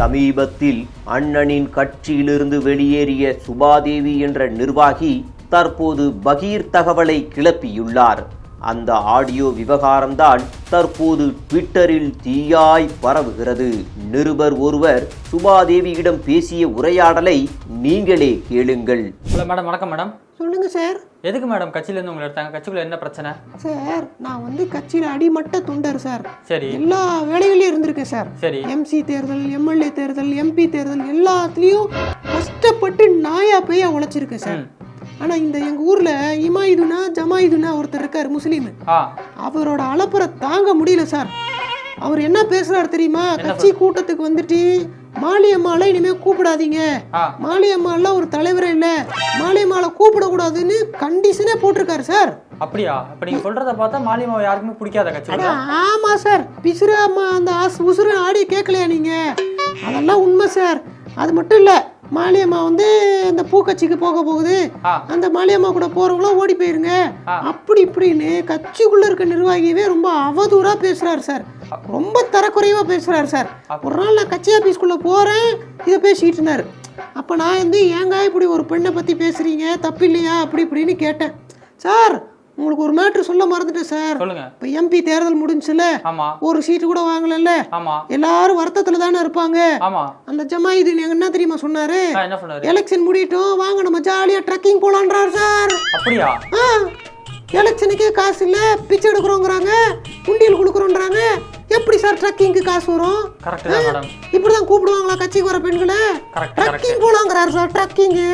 சமீபத்தில் அண்ணனின் கட்சியிலிருந்து வெளியேறிய சுபாதேவி என்ற நிர்வாகி தற்போது பகீர் தகவலை கிளப்பியுள்ளார். அந்த ஆடியோ விவகாரம்தான் தற்போது ட்விட்டரில் தீயாய் பரவுகிறது. நிருபர் ஒருவர் சுபாதேவியிடம் பேசிய உரையாடலை நீங்களே கேளுங்கள். மேடம் வணக்கம் மேடம். சொல்லுங்க சார். எதுக்கு மேடம் கட்சியிலேருந்து உங்களை எடுத்தாங்க? கட்சிக்குள்ள என்ன பிரச்சனை? சார் நான் வந்து கட்சியில் அடிமட்ட தொண்டர் சார். சரி. எல்லா வேலைகளையும் இருந்திருக்கேன் சார். சரி. எம்சி தேர்தல் எம்எல்ஏ தேர்தல் எம்பி தேர்தல் எல்லாத்துலேயும் கஷ்டப்பட்டு நாயா போய் உழைச்சிருக்கேன் சார். ஆனால் இந்த எங்கள் ஊரில் இமாயுதுனா ஜமாயுதுனா ஒருத்தர் இருக்கார் முஸ்லீம். அவரோட அலப்பறை தாங்க முடியல சார். அவர் என்ன பேசுறாரு தெரியுமா? கட்சி கூட்டத்துக்கு வந்துட்டு மாலியம்மால இனிமே கூப்பிடாதீங்க. மாலியம்மாலாம் ஒரு தலைவரே இல்லை. மாலியம்மாவை கூப்பிடக்கூடாதுன்னு கண்டிஷனே போட்டிருக்காரு சார் அப்படியா? அப்ப நீங்க சொல்றத பார்த்தா மாலியம்மா யாருக்குமே பிடிக்காத கட்சி ஆமா சார் பிசுறு அம்மா அந்த ஆஸ் உசுறு ஆடி கேட்கலையா நீங்க? அதெல்லாம் உண்மை சார் அது மட்டும் இல்ல மாலியம்மா வந்து இந்த பூக்கட்சிக்கு போக போகுது. அந்த மாலியம்மா கூட போறவங்களாம் ஓடி போயிருங்க. அப்படி இப்படின்னு கட்சிக்குள்ள இருக்க நிர்வாகியவே ரொம்ப அவதூறா பேசுறாரு சார் ரொம்ப தரக்குறைவா பேசுறாரு சார். ஒரு நாள் நான் கட்சி ஆபீஸ்க்குள்ள போறேன் இதை பேசிட்டு இருந்தாரு. அப்ப நான் வந்து ஏங்க இப்படி ஒரு பெண்ணை பத்தி பேசுறீங்க? தப்பு இல்லையா? அப்படி இப்படின்னு கேட்டேன். சார் உங்களுக்கு ஒரு மேட்ரு சொல்ல மறந்துட்டேன் சார். இப்போ எம்பி தேர்தல் முடிஞ்சுல ஒரு சீட்டு கூட வாங்கலல்ல? எல்லாரும் வருத்தத்துல தானே இருப்பாங்க? அந்த ஜமாயுதீன் எங்க என்ன தெரியுமா சொன்னாரு? எலெக்ஷன் முடியட்டும் வாங்க நம்ம ஜாலியா ட்ரக்கிங் போலான்றாரு சார். அப்படியா? எலெக்ஷனுக்கே காசு இல்ல பிச்சை எடுக்கிறோங்கிறாங்க உண்டியல் கொடுக்குறோன்றாங்க. எப்படி சார் ட்ரக்கிங்க்கு காசு வரும்? கரெக்ட் தான் மேடம் இப்படிதான் கூப்பிடுவாங்களா கட்சிக்கு வர பெண்களை? ட்ரக்கிங் போலாங்கிறாரு சார் ட்ரக்கிங்கு.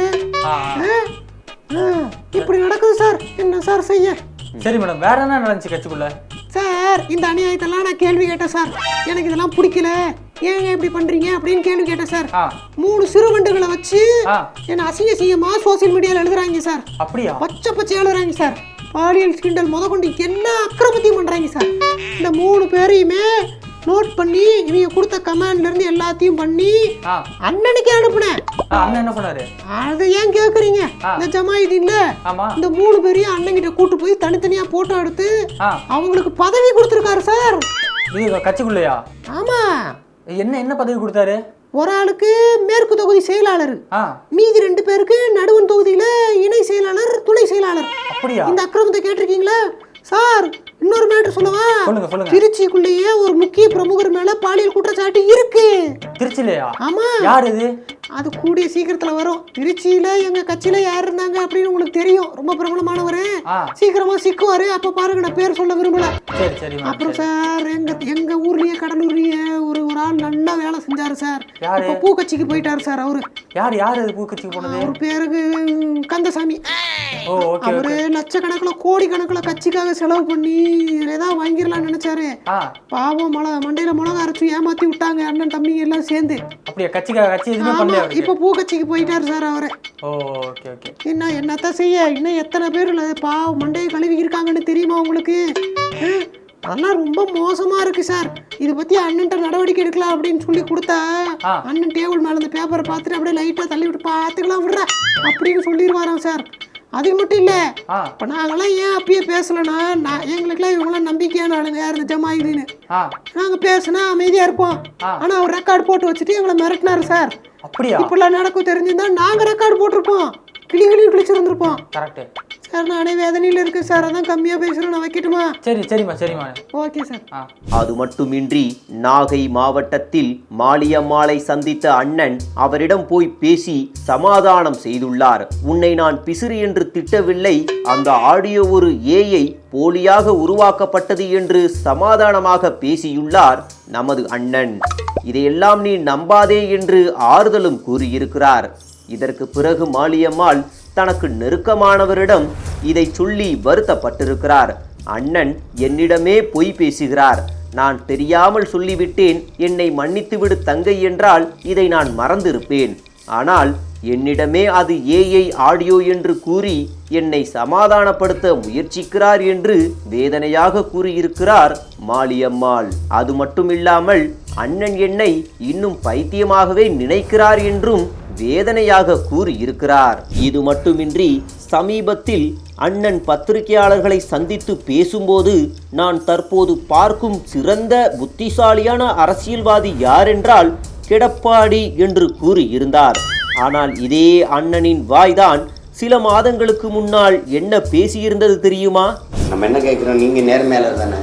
இப்படி நடக்குது சார். என்ன சார் செய்ய? சரி மேடம் வேற என்ன நடந்துச்சு கட்சிக்குள்ள? சார் இந்த அநியாயத்தெல்லாம் நான் கேள்வி கேட்டேன் சார். எனக்கு இதெல்லாம் பிடிக்கல. ஏங்க இப்படி பண்றீங்க அப்படின்னு கேள்வி கேட்டேன் சார். மூணு சிறுவண்டுகளை வச்சு என்ன அசிங்க அசிங்கமா சோசியல் மீடியால எழுதுறாங்க சார். அப்படியா? பச்சை பச்சை எழுதுறாங்க சார். பாலியல் முத கொண்டு எல்லா அக்கிரமத்தையும் பண்றாங்க சார்? இந்த மூணு பேரையுமே நோட் பண்ணி இவங்க கொடுத்த கமாண்ட்ல இருந்து எல்லாத்தையும் பண்ணி அண்ணனுக்கே அனுப்புனேன். அண்ணன் என்ன சொன்னாரு அதை ஏன் கேக்குறீங்க. இந்த ஜமாயுதீன்ல இந்த மூணு பேரையும் அண்ணன்கிட்ட கூட்டு போய் தனித்தனியா போட்டோ எடுத்து அவங்களுக்கு பதவி கொடுத்துருக்காரு சார். கட்சிக்குள்ளயா? ஆமா. என்ன என்ன பதவி கொடுத்தாரு? ஒரு ஆளுக்கு மேற்கு தொகுதி செயலாளர் மீதி ரெண்டு பேருக்கு நடுவன் தொகுதியில இணை செயலாளர் துணை செயலாளர். அப்படியா? இந்த அக்கிரமத்தை கேட்டிருக்கீங்களா? சார் இன்னொரு மேட்டர் சொல்லவா? திருச்சிக்குள்ளேயே ஒரு முக்கிய பிரமுகர் மேல பாலியல் குற்றச்சாட்டு இருக்கு. திருச்சிலையா ஆமா. யார் இது? அது கூடிய சீக்கிரத்துல வரும். திருச்சியில எங்க கட்சியில யார் இருந்தாங்க அப்படின்னு உங்களுக்கு தெரியும். ரொம்ப பிரபலமானவர். சீக்கிரமா சிக்குவாரு. அப்ப பாருங்க நான் பேர் சொல்ல விரும்பல. சரி சரி மேடம் அப்புறம் சார். எங்க எங்க ஊர்லயே கடலூர்லயே ஒரு ஒரு ஆள் நல்லா வேலை செஞ்சாரு சார். யாரு? இப்ப பூக்கட்சிக்கு போயிட்டாரு சார் அவரு. யார் யார் பூக்கட்சிக்கு போனது? அவர் பேருக்கு கந்தசாமி. அவரு லட்சக்கணக்கில் கோடி கணக்கில் கட்சிக்காக செலவு பண்ணி ஏதாவது வாங்கிடலாம்னு நினைச்சாரு. பாவம் மிளகா மண்டையில மிளகா அரைச்சு ஏமாத்தி விட்டாங்க அண்ணன் தம்பிங்க எல்லாம் சேர்ந்து. அப்படியா கட்சிக்காக கட்சி? இப்ப பூக்கட்சிக்கு போயிட்டாரு சார் அவரு. Oh okay okay. என்ன என்னத்த செய்ய? இன்னும் எத்தனை பேர் பாவம் மண்டையை கழுவி இருக்காங்கன்னு தெரியுமா உங்களுக்கு? அதெல்லாம் ரொம்ப மோசமா இருக்கு சார். இதை பத்தி அண்ணன்ட்ட நடவடிக்கை எடுக்கலாம் அப்படின்னு சொல்லி கொடுத்தா. அண்ணன் டேபிள் மேல இந்த பேப்பரை பார்த்துட்டு அப்படியே லைட்டா தள்ளி விட்டு பார்த்துக்கலாம் விடுற அப்படின்னு சொல்லிடுவாராம் சார். அது மட்டும் இல்ல. இப்போ நாங்கெல்லாம் ஏன் அப்பயே பேசலைன்னா நான் எங்களுக்கெல்லாம் இவங்களாம் நம்பிக்கையான ஆளுங்க யார் ஆ. நாங்கள் பேசுனா அமைதியாக இருப்போம். ஆனால் அவர் ரெக்கார்டு போட்டு வச்சுட்டு எங்களை மிரட்டினாரு சார். அப்படியா? இப்படிலாம் நடக்கும் தெரிஞ்சிருந்தா நாங்கள் ரெக்கார்டு போட்டிருப்போம். கிளி கிளி கிழிச்சிருந்துருப்போம் கரெக்ட் சார் நானே வேதனையில் இருக்கு சார். அதான் கம்மியாக பேசுகிறேன் நான் வைக்கட்டுமா? சரி சரிம்மா சரிம்மா. Okay sir. ஆ. அது மட்டுமின்றி நாகை மாவட்டத்தில் மாலியம்மாளை சந்தித்த அண்ணன் அவரிடம் போய் பேசி சமாதானம் செய்துள்ளார். உன்னை நான் பிசிறு என்று திட்டவில்லை. அந்த ஆடியோ ஒரு ஏயை போலியாக உருவாக்கப்பட்டது என்று சமாதானமாக பேசியுள்ளார் நமது அண்ணன். இதையெல்லாம் நீ நம்பாதே என்று ஆறுதலும் கூறியிருக்கிறார். இதற்கு பிறகு மாலியம்மாள் தனக்கு நெருக்கமானவரிடம் இதை சொல்லி வருத்தப்பட்டிருக்கிறார். அண்ணன் என்னிடமே பொய் பேசுகிறார். நான் தெரியாமல் சொல்லிவிட்டேன். என்னை மன்னித்துவிடு தங்கை என்றால் இதை நான் மறந்திருப்பேன். ஆனால் என்னிடமே அது ஏஐ ஆடியோ என்று கூறி என்னை சமாதானப்படுத்த முயற்சிக்கிறார் என்று வேதனையாக கூறியிருக்கிறார் மாலியம்மாள் அது மட்டுமில்லாமல் அண்ணன் என்னை இன்னும் பைத்தியமாகவே நினைக்கிறார் என்றும் வேதனையாக கூறியிருக்கிறார். இது மட்டுமின்றி சமீபத்தில் அண்ணன் பத்திரிகையாளர்களை சந்தித்து பேசும்போது நான் தற்போது பார்க்கும் சிறந்த புத்திசாலியான அரசியல்வாதி யாரென்றால் கிடப்பாடி என்று கூறியிருந்தார். ஆனால் இதே அண்ணனின் வாய்தான் சில மாதங்களுக்கு முன்னால் என்ன பேசியிருந்தது தெரியுமா? நம்ம என்ன கேட்குறோம்? நீங்கள் நேர்மையாளர் தானே.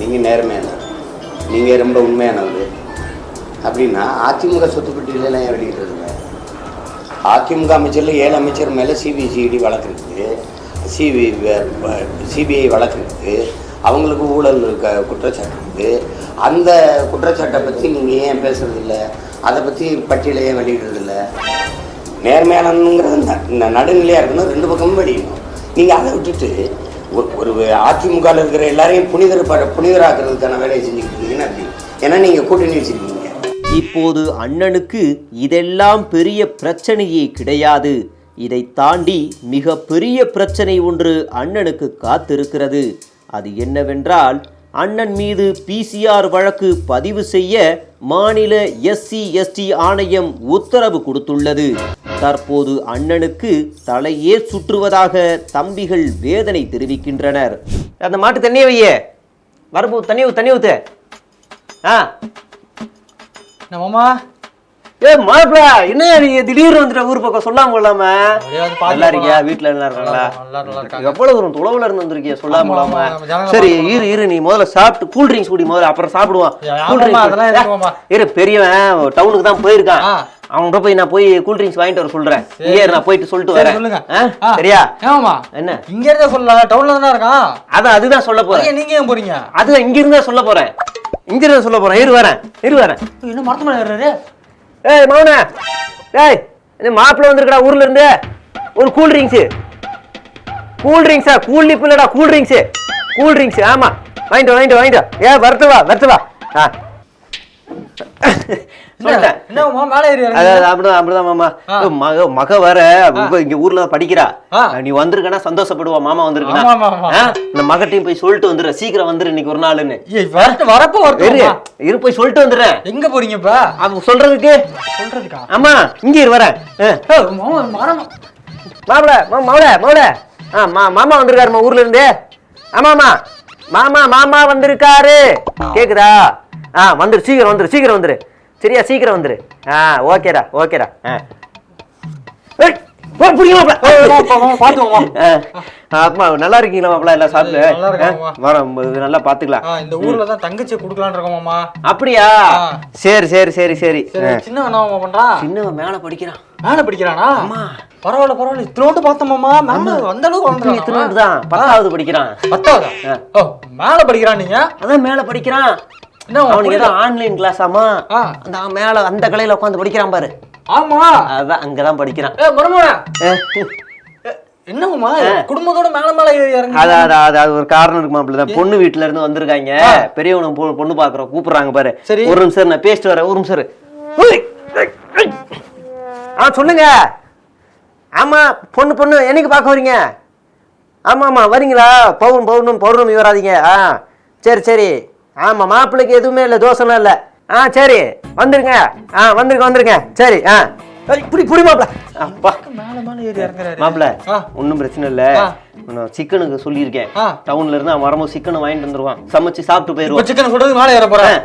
நீங்கள் நேர்மையாளர் நீங்கள் ரொம்ப உண்மையானவர். அப்படின்னா அதிமுக சொத்து ஏன் வெளியிடுறதில்ல அதிமுக அமைச்சரில் ஏழு அமைச்சர் மேலே சிபிசிஐடி வழக்கு இருக்குது சிபி சிபிஐ வழக்கு இருக்குது அவங்களுக்கு ஊழல் இருக்க குற்றச்சாட்டு இருக்குது அந்த குற்றச்சாட்டை பற்றி நீங்கள் ஏன் பேசுகிறதில்ல அதை பற்றி பட்டியலை ஏன் வெளியிடுறதில்ல நேர்மையானங்கிறது ந- நடுநிலையாக இருக்கணும் ரெண்டு பக்கமும் வெளியிடணும். நீங்கள் அதை விட்டுட்டு ஒரு- ஒரு அதிமுகவில் இருக்கிற எல்லாரையும் புனிதர் ப- புனிதராக்குறதுக்கான வேலையை செஞ்சுக்கிட்டு இருக்கீங்கன்னா அப்படி ஏன்னா நீங்கள் கூட்டணி வச்சுருக்கீங்க. இப்போது அண்ணனுக்கு இதெல்லாம் பெரிய பிரச்சனையே கிடையாது. இதை தாண்டி மிக பெரிய பிரச்சனை ஒன்று அண்ணனுக்கு காத்திருக்கிறது. அது என்னவென்றால் அண்ணன் மீது பிசிஆர் வழக்கு பதிவு செய்ய மாநில எஸ்சி எஸ்டி ஆணையம் உத்தரவு கொடுத்துள்ளது. தற்போது அண்ணனுக்கு தலையே சுற்றுவதாக தம்பிகள் வேதனை தெரிவிக்கின்றனர். அந்த மாட்டு தண்ணியை வையே. வரும்போது தண்ணி தண்ணி ஊத்து. ஆ. என்ன மாமா? ஏ மாப்பிள என்ன நீங்க திடீர்னு வந்துட்ட ஊர் பக்கம் சொல்லாம கொள்ளாம? நல்லா இருக்கியா? வீட்டுல நல்லா இருக்காங்களா? எவ்வளவு தூரம் துளவுல இருந்து வந்திருக்கிய? சொல்லாம கொள்ளாம. சரி. இரு இரு நீ முதல்ல சாப்பிட்டு கூல் ட்ரிங்க்ஸ் குடி முதல்ல அப்புறம் சாப்பிடுவான். இரு பெரியவன் டவுனுக்கு தான் போயிருக்கான். அவன்கிட்ட போய் நான் போய் கூல் ட்ரிங்க்ஸ் வாங்கிட்டு வர சொல்றேன். இங்கே நான் போயிட்டு சொல்லிட்டு வரேன். சரியா? என்ன? இங்க இருந்தே சொல்லல டவுன்ல தானே இருக்கான்? அதான் அதுதான் சொல்ல போறேன். நீங்க ஏன் போறீங்க? அது இங்க இருந்தா சொல்ல போறேன். இருந்தா சொல்ல போறேன். இரு வரேன். இரு வரேன். இன்னும் மரத்து மேல ஏய் மௌன ஏய் இந்த மாப்பிள்ள வந்திருக்கடா ஊர்ல இருந்து? ஒரு கூல் ட்ரிங்க்ஸ் கூல் ட்ரிங்க்ஸா கூல் லிப் இல்லடா கூல் ட்ரிங்க்ஸ் கூல் ட்ரிங்க்ஸ் ஆமா. வாங்கிட்டு வாங்கிட்டு வாங்கிட்டு வா. ஏ வரட்டு வா வரட்டு வா. ஆ. மக மக வர இங்க ஊர்ல படிக்கிறா. நீ வந்திருக்கனா சந்தோஷப்படுவா மாமா. ஆ? இந்த மகட்டையும் போய் சொல்லிட்டு வந்துடுற சீக்கிரம் வந்துரு இன்னைக்கு ஒரு வரட்டு வரப்போ இரு போய் சொல்லிட்டு வந்துடுறேன். எங்க சொல்றதுக்கு? சொல்றதுக்கா? ஆமா இங்க இரு வரேன் மாப்பிள மா- மவுள மவுள ஆ மா மாமா வந்திருக்காருமா ஊர்ல இருந்து. ஆமாமா மாமா. மாமா வந்திருக்காரு. கேக்குதா? ஆ வந்துரு சீக்கிரம் வந்துரு சீக்கிரம் வந்துரு. சரியா சீக்கிரம் வந்துரு. ஆ ஓகேடா ஓகேடா. ஆ. நல்லா இருக்கீங்களா மாப்பிள? எல்லாம் சாப்பிட்டு? வரோம் நல்லா பாத்துக்கலாம். இந்த ஊர்ல தான் தங்கச்சி அப்படியா. சரி சரி சரி சரி. சரி சின்ன என்ன மாமா பண்றான் சின்னவன் மேல படிக்கிறான். மேல படிக்கிறானா. பரவாயில்ல பரவாயில்ல. இத்தனோண்டு பார்த்தோம் மாமா மேல அந்த அளவுக்கு இத்தனோண்டு வளர்ந்துறான் தான். பத்தாவது படிக்கிறான். பத்தாவதா? மேல படிக்கிறான் நீங்க? அதான் மேல படிக்கிறான். அவனுக்கு ஏதோ ஆன்லைன் கிளாஸ் ஆமா? ஆ. அந்த மேல அந்த கலையில உட்காந்து படிக்கிறான் பாரு. ஆமா. அதான் அங்கதான் படிக்கிறான். ஏ. மருமோன அஹ், என்ன மாமா குடும்பத்தோட மேல மேல இறங்கி அது அது அது அது ஒரு காரணம் இருக்குமா அப்படிதான் பொண்ணு வீட்டுல இருந்து வந்திருக்காங்க. பெரியவனும் பொண்ணு பாக்குறோம் கூப்பிடுறாங்க பாரு. சரி. ஒரு நிமிஷம் இரு, நான் பேசிட்டு வரேன். ஒரு நிமிஷம். ஆ சொல்லுங்க. ஆமா பொண்ணு பொண்ணு என்னைக்கு பார்க்க வரீங்க ஆமா ஆமா வரீங்களா பௌர்ணம் பௌர்ணம் பௌர்ணமி வராதீங்க ஆ. சரி சரி. ஆமா மாப்பிள்ளைக்கு எதுவுமே இல்லை தோசைலாம் இல்லை. ஆ சரி வந்துருங்க. ஆ வந்துருங்க வந்துருங்க. சரி ஆ. புடி புடி மாப்பிள. அப்பா. மேல மேல ஏறி இறங்குறாரு. மாப்பிள ஆ. ஒன்றும் பிரச்சனை இல்ல. நான் சிக்கனுக்கு சொல்லியிருக்கேன். டவுன்ல இருந்து அவன் வரும்போது சிக்கன் வாங்கிட்டு வந்துருவான். சமைச்சு சாப்பிட்டு போயிருவான் சிக்கன் சொல்றது மேல ஏற போறேன்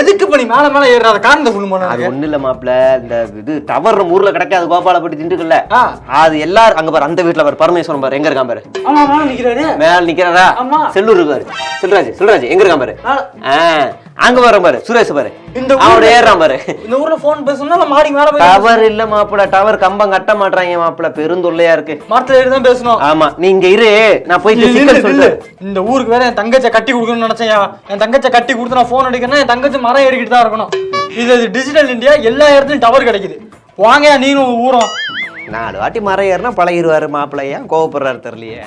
எதுக்கு பண்ணி மேல மேல ஏறாத காரணத்தை சொல்லுமா அது ஒண்ணு இல்ல மாப்பிள இந்த இது டவர் நம்ம ஊர்ல கிடைக்காது. கோபாலப்பட்டி திண்டுக்கல்ல. அது எல்லாரும் அங்க பாரு அந்த வீட்டுல பாரு. பரமேஸ்வரன் பாரு. எங்க இருக்கான் பாரு? மேல நிக்கிறாரு. செல்லூர் பாரு. செல்வராஜ் செல்வராஜ் எங்க இருக்கான் பாரு? அங்க வர பாரு. சுரேஷ் பாரு. இந்த அவனோட ஏறான் பாரு. இந்த ஊர்ல போன் பேசணும்னா மாடி மேல டவர் இல்ல மாப்பிள டவர் கம்பம் கட்ட மாட்டாங்க மாப்பிள பெருந்தொல்லையா இருக்கு. மரத்துல ஏறி தான் பேசணும். ஆமா. நீங்க இரு நான். சொல்லிட்டு இந்த ஊருக்கு வேற என் தங்கச்சை கட்டி கொடுக்கணும்னு நினைச்சேன் என் தங்கச்சை கட்டி கொடுத்து நான் போன் அடிக்கிறேன்னா என் தங்கச்சி மரம் ஏறிக்கிட்டு தான் இருக்கணும். இது டிஜிட்டல் இந்தியா எல்லா இடத்துலயும் டவர் கிடைக்குது. வாங்க நீனும் ஊரும். நாலு வாட்டி மரம் ஏறினா பழகிடுவாரு மாப்பிள்ளை ஏன் கோவப்படுறாரு தெரியலையே.